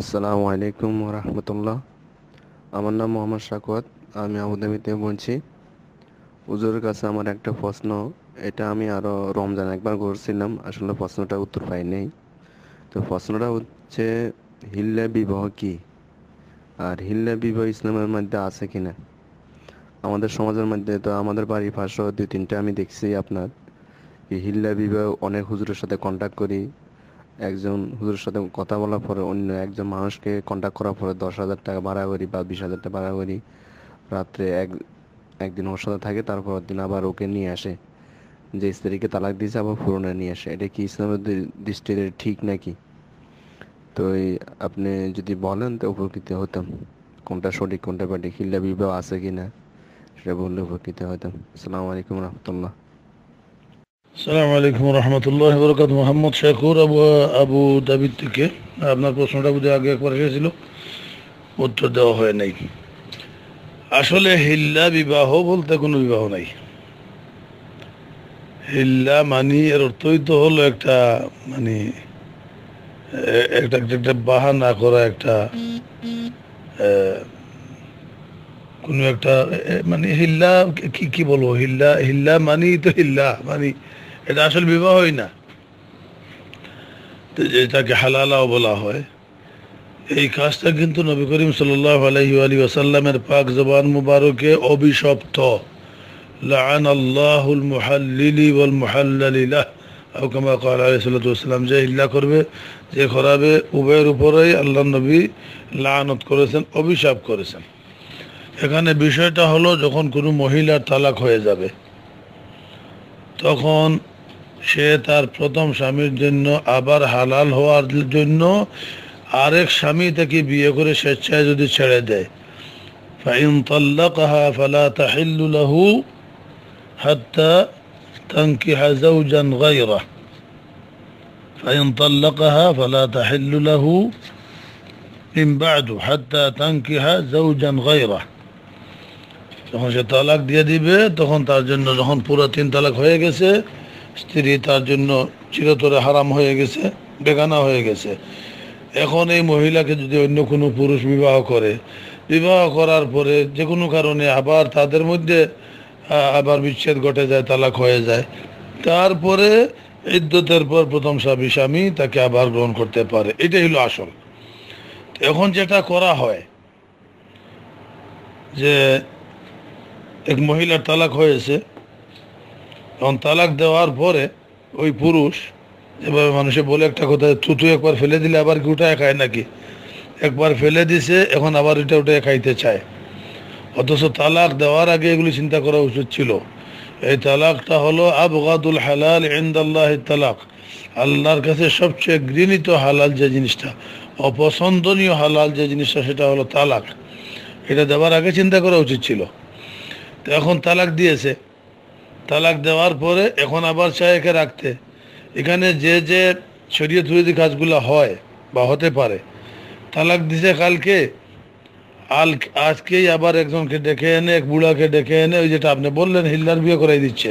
আসসালামু আলাইকুম রহমতুল্লাহ আমার নাম মোহাম্মদ শাকওয়াত আমি আবুধাবিতে বলছি। হুজুরের কাছে আমার একটা প্রশ্ন, এটা আমি আরও রমজান একবার করছিলাম আসলে প্রশ্নটা উত্তর পাই নাই। তো প্রশ্নটা হচ্ছে, হিল্লা বিবাহ কি? আর হিল্লা বিবাহ ইসলামের মধ্যে আছে কি না? আমাদের সমাজের মধ্যে তো আমাদের বাড়ির পাশেও দুই তিনটা আমি দেখছি আপনার হিল্লা বিবাহ অনেক হুজুরের সাথে কন্ট্যাক্ট করি একজন হুজুরের সাথে কথা বলার পরে অন্য একজন মানুষকে কন্ট্যাক্ট করার পরে দশ হাজার টাকা ভাড়া করি বা বিশ হাজার টাকা ভাড়া করি রাত্রে এক, একদিন ওর সাথে থাকে, তারপর দিন আবার ওকে নিয়ে আসে। যে স্ত্রীকে তালাক দিয়েছে, আবার পুরনো নিয়ে আসে। এটা কি ইসলামের দৃষ্টিতে ঠিক নাকি? তো আপনি যদি বলেন তো উপকৃত হতাম। কোনটা সঠিক, কোনটা ব্যাঠিক হিল্লা বিবাহ আছে কি না সেটা বললে উপকৃত হতাম। আসসালামু আলাইকুম রহমতুল্লাহ। সালাম আলাইকুম রহমতুল্লাহ বরকাত মোহাম্মদ শেখুর আবু আবু দাবিদ থেকে। আপনার প্রশ্নটা বুঝে আগে একবার এসেছিল। উত্তর দেওয়া হয় নাই। আসলে হিল্লা বিবাহ বলতে কোনো বিবাহ নাই। হিল্লা মানি এর অর্থই তো হলো একটা মানে একটা, একটা- করা, একটা কোনো একটা মানে হিল্লা, কি কি বলব? হিল্লা হিল্লা মানি তো হিল্লা মানে এটা আসল বিবাহই না। যেটাকে হালালাও বলা হয়, এই কাজটা কিন্তু নবী করিম সাল্লাহ আলহি আলী ওয়াসাল্লামের পাক জবান মুবারকে অভিশপ্ত। লাআন আল্লাহুল যে ইল্লা করবে, যে করাবে উভয়ের উপরেই আল্লাহ নবী লাআনত করেছেন, অভিশাপ করেছেন। এখানে বিষয়টা হলো, যখন কোনো মহিলার তালাক হয়ে যাবে, তখন সে তার প্রথম স্বামীর জন্য আবার হালাল হওয়ার জন্য আরেক স্বামী তাকে বিয়ে করে স্বেচ্ছায় যদি ছেড়ে দেয় ফাইন طلقها فلا تحل له حتى تنكح زوجا غيره فإن طلقها فلا تحل له من بعد حتى تنكح زوجا غيره যখন সে তালাক দিয়ে দিবে তখন তার জন্য যখন পুরো তিন তালাক হয়ে গেছে স্ত্রী তার জন্য চিরতরে হারাম হয়ে গেছে, বেগানা হয়ে গেছে। এখন এই মহিলাকে যদি অন্য কোনো পুরুষ বিবাহ করে, বিবাহ করার পরে যে কোনো কারণে আবার তাদের মধ্যে আবার বিচ্ছেদ ঘটে যায়, তালাক হয়ে যায়। তারপরে ইদ্যতের পর প্রথম স্বামী স্বামী তাকে আবার গ্রহণ করতে পারে। এটাই হলো আসল। এখন যেটা করা হয়, যে এক মহিলার তালাক হয়েছে তখন তালাক দেওয়ার পরে ওই পুরুষ, এভাবে মানুষে বলে একটা কথা থুতু একবার ফেলে দিলে আবার কি উঠায় খায় নাকি? একবার ফেলে দিছে, এখন আবার এটা উঠে খাইতে চায়। অথচ তালাক দেওয়ার আগে এগুলি চিন্তা করা উচিত ছিল। এই তালাকটা হলো আবগাদুল হালাল ইন্দাল্লাহ তালাক। আল্লাহর কাছে সবচেয়ে ঘৃণিত হালাল যে জিনিসটা, অপছন্দনীয় হালাল যে জিনিসটা, সেটা হলো তালাক। এটা দেওয়ার আগে চিন্তা করা উচিত ছিল। তো এখন তালাক দিয়েছে। তালাক দেওয়ার পরে এখন আবার চায় একে রাখতে। এখানে যে যে শরীয়ত বিরোধী কাজগুলো হয় বা হতে পারে, তালাক দিছে কালকে, আল আজকেই আবার একজনকে ডেকে এনে, এক বুড়াকে ডেকে এনে, ওই যেটা আপনি বললেন, হিল্লার বিয়ে করাই দিচ্ছে।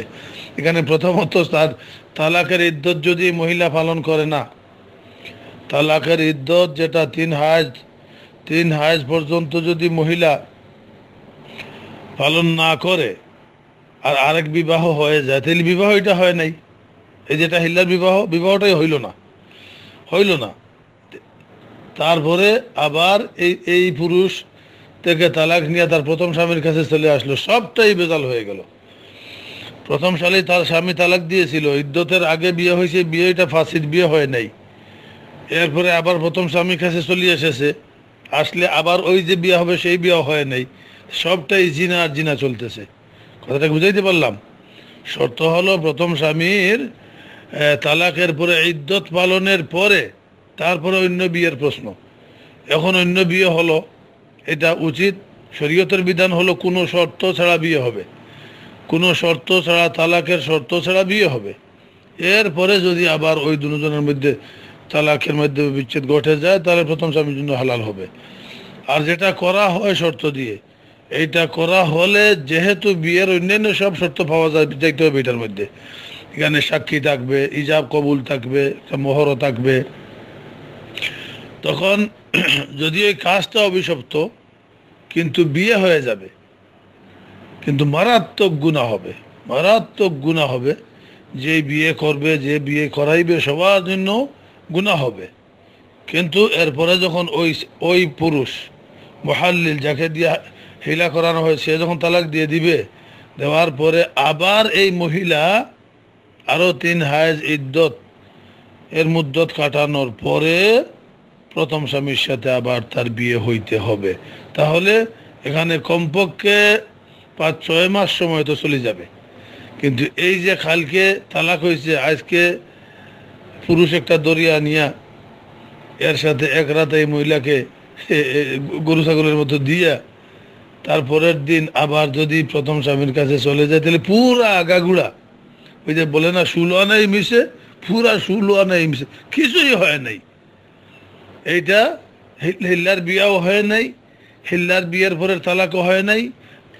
এখানে প্রথমত তার তালাকের ইদ্যত যদি মহিলা পালন করে না, তালাকের ইদ্যত যেটা তিন হাজ তিন হাজ পর্যন্ত যদি মহিলা পালন না করে আর আরেক বিবাহ হয়ে যায় তাহলে বিবাহ, এটা হয় নাই। এই যেটা হিল্লার বিবাহ, বিবাহটাই হইল না। হইল না। তারপরে আবার এই এই পুরুষ থেকে তালাক নিয়ে তার প্রথম স্বামীর কাছে চলে আসলো। সবটাই বেজাল হয়ে গেল। প্রথম সালে তার স্বামী তালাক দিয়েছিল। ইদ্যতের আগে বিয়ে হয়েছে, বিয়েটা ফাঁসির বিয়ে হয় নাই। এরপরে আবার প্রথম স্বামীর কাছে চলে এসেছে। আসলে আবার ওই যে বিয়ে হবে, সেই বিয়ে হয় নাই। সবটাই জিনা আর জিনা চলতেছে। কথাটা বুঝাইতে পারলাম। শর্ত হলো প্রথম স্বামীর তালাকের পরে ইদ্যত পালনের পরে তারপরে অন্য বিয়ের প্রশ্ন। এখন অন্য বিয়ে হলো, এটা উচিত। শরীয়তের বিধান হলো কোনো শর্ত ছাড়া বিয়ে হবে। কোনো শর্ত ছাড়া তালাকের শর্ত ছাড়া বিয়ে হবে। এরপরে যদি আবার ওই দুজনের মধ্যে তালাকের মধ্যে বিচ্ছেদ ঘটে যায়, তাহলে প্রথম স্বামীর জন্য হালাল হবে। আর যেটা করা হয় শর্ত দিয়ে এইটা করা হলে যেহেতু বিয়ের অন্যান্য সব শর্ত পাওয়া যায়, দেখতে হবে এটার মধ্যে। এখানে সাক্ষী থাকবে ইজাব কবুল থাকবে মোহরও থাকবে। তখন যদি ওই কাজটা অভিশপ্ত, কিন্তু বিয়ে হয়ে যাবে, কিন্তু মারাত্মক গুণা হবে, মারাত্মক গুণা হবে, যে বিয়ে করবে, যে বিয়ে করাইবে, সবার জন্য গুণা হবে। কিন্তু এরপরে যখন ওই ওই পুরুষ, মহাল্লিল, যাকে দিয়ে হিলা করানো হয়, সে যখন তালাক দিয়ে দিবে, দেওয়ার পরে আবার এই মহিলা আরও তিন হায়েজ ইদ্যত এর মুদ্দত কাটানোর পরে প্রথম স্বামীর সাথে আবার তার বিয়ে হইতে হবে। তাহলে এখানে কমপক্ষে পাঁচ, ছয় মাস সময় তো চলে যাবে। কিন্তু এই যে খালকে তালাক হয়েছে, আজকে পুরুষ একটা দরিয়া নিয়া এর সাথে এক রাতে এই মহিলাকে গরু ছাগলের মতো দিয়া তারপরের দিন আবার যদি প্রথম স্বামীর কাছে চলে যায়, তাহলে পুরা আগাগুড়া। ওই যে বলে না ষোলো আনাই মিশে, পুরা ষোলো আনাই মিশে। কিছুই হয় নাই। এইটা হিল্লার বিয়াও হয় নাই, হিল্লার বিয়ের পরের তালাকও হয় নাই।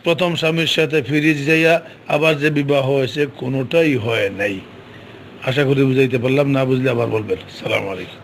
প্রথম স্বামীর সাথে ফিরে যাইয়া আবার যে বিবাহ হয়েছে, কোনোটাই হয় নাই। আশা করি বুঝাইতে পারলাম, না বুঝলে আবার বলবেন। সালাম আলাইকুম।